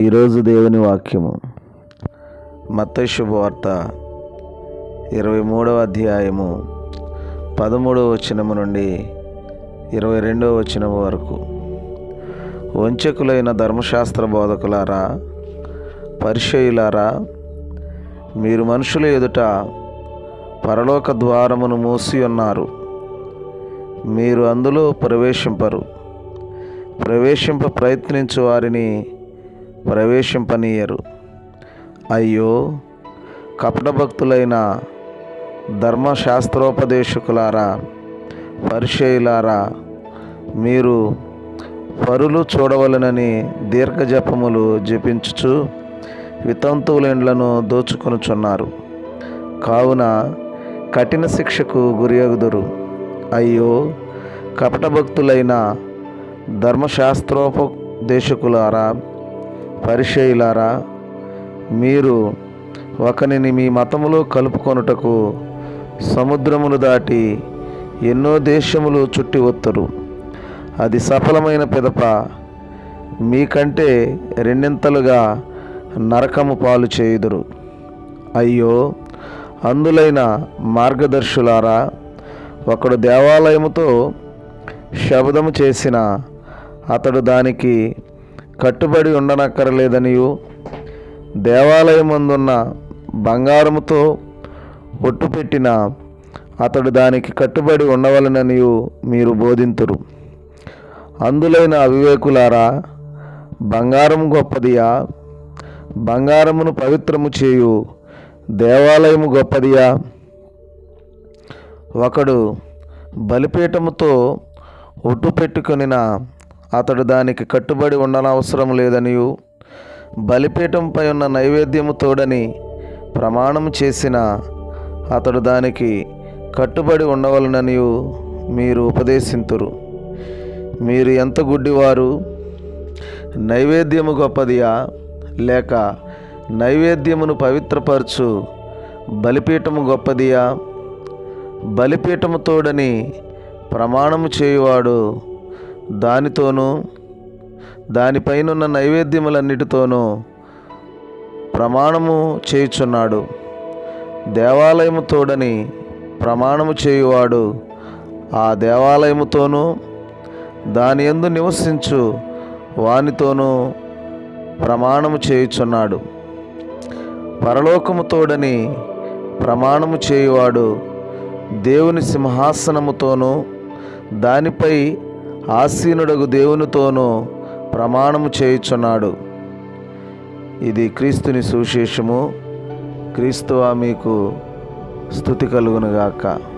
ఈరోజు దేవుని వాక్యము. మత్తయి శుభవార్త ఇరవై మూడవ అధ్యాయము పదమూడవ వచనము నుండి ఇరవై రెండవ వచనము వరకు. వంచకులైన ధర్మశాస్త్ర బోధకులారా పరిచయులారా మీరు మనుషుల ఎదుట పరలోక ద్వారమును మూసి ఉన్నారు. మీరు అందులో ప్రవేశింపరు. ప్రవేశింప ప్రయత్నించు వారిని ప్రవేశింపనీయరు. అయ్యో కపటభక్తులైన ధర్మశాస్త్రోపదేశకులారా పరిచయులారా మీరు పరులు చూడవలనని దీర్ఘజపములు జపించుచు వితంతువులెండ్లను దోచుకొనుచున్నారు. కావున కఠిన శిక్షకు గురియగుదురు అయ్యో కపటభక్తులైన ధర్మశాస్త్రోపదేశకులారా పరిచయులారా మీరు ఒకనిని మీ మతములో కలుపుకొనుటకు సముద్రమును దాటి ఎన్నో దేశములు చుట్టి వత్తురు. అది సఫలమైన పిదప మీకంటే రెండింతలుగా నరకము పాలు చేయుదురు. అయ్యో అందులైన మార్గదర్శులారా ఒకడు దేవాలయముతో శబ్దము చేసిన అతడు దానికి కట్టుబడి ఉండనక్కరలేదనియు. దేవాలయమందున్న బంగారముతో ఒట్టు పెట్టిన అతడు దానికి కట్టుబడి ఉండవలననియు మీరు బోధింతురు. అందులైన అవివేకులారా బంగారం గొప్పదియా? బంగారమును పవిత్రము చేయు దేవాలయము గొప్పదియా? ఒకడు బలిపీఠముతో ఒట్టు పెట్టుకొనిన అతడు దానికి కట్టుబడి ఉండనవసరం లేదనియు. బలిపీఠంపై ఉన్న నైవేద్యము తోడని ప్రమాణం చేసిన అతడు దానికి కట్టుబడి ఉండవలననియు మీరు ఉపదేశింతురు. మీరు ఎంత గుడ్డివారు? నైవేద్యము గొప్పదియా? లేక నైవేద్యమును పవిత్రపరచు బలిపీఠము గొప్పదియా? బలిపీఠము తోడని ప్రమాణము చేయువాడు దానితోనూ దానిపైనున్న నైవేద్యములన్నిటితోనూ ప్రమాణము చేయుచున్నాడు. దేవాలయము తోడని ప్రమాణము చేయువాడు ఆ దేవాలయముతోనూ దాని యందు నివసించు వానితోనూ ప్రమాణము చేయుచున్నాడు. పరలోకము తోడని ప్రమాణము చేయువాడు దేవుని సింహాసనముతోనూ దానిపై ఆసీనుడగు దేవునితోనూ ప్రమాణము చేయుచున్నాడు. ఇది క్రీస్తుని సువిశేషము. క్రీస్తువా మీకు స్థుతి కలుగునుగాక.